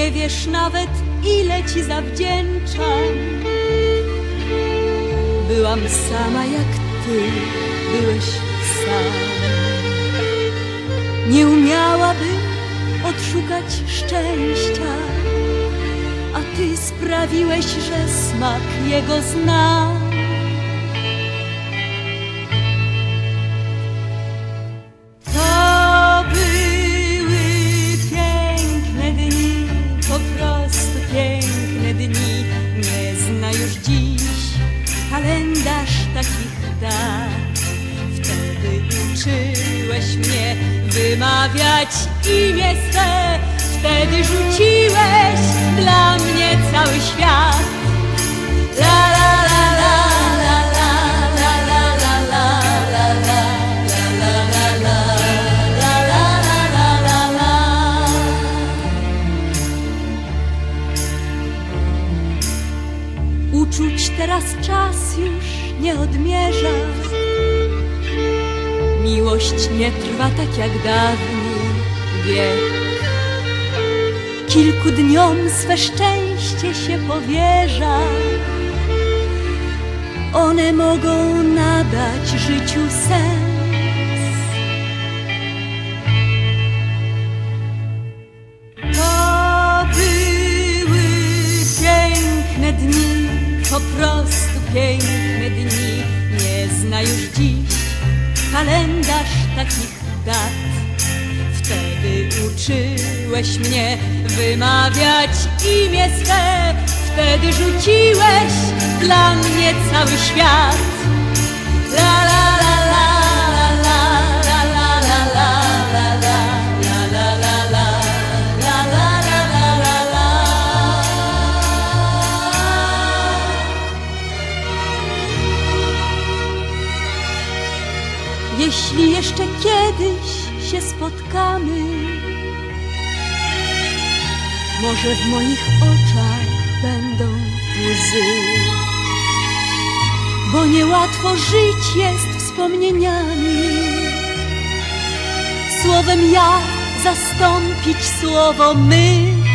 Nie wiesz nawet, ile ci zawdzięczam. Byłam sama jak ty, byłeś sam. Nie umiałabym odszukać szczęścia, a ty sprawiłeś, że smak jego znam. Wymawiać imię swe. Wtedy rzuciłeś dla mnie cały świat. La la la la la la la la la la la la. Uczuć teraz czas już nie odmierza. Miłość nie trwa tak jak dawniej wiek. Kilku dniom swe szczęście się powierza. One mogą nadać życiu sens. To były piękne dni, po prostu piękne dni. Nie zna już dziś kalendarz takich dat. Wtedy uczyłeś mnie wymawiać imię swe. Wtedy rzuciłeś dla mnie cały świat. La la Jeśli jeszcze kiedyś się spotkamy, może w moich oczach będą łzy, bo niełatwo żyć jest wspomnieniami. Słowem ja zastąpić słowo my.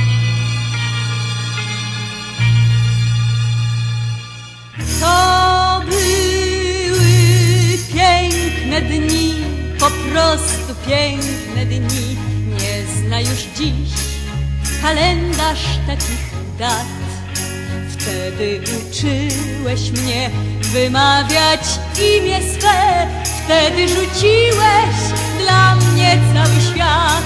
Prostu piękne dni. Nie zna już dziś kalendarz takich dat. Wtedy uczyłeś mnie wymawiać imię swe. Wtedy rzuciłeś dla mnie cały świat.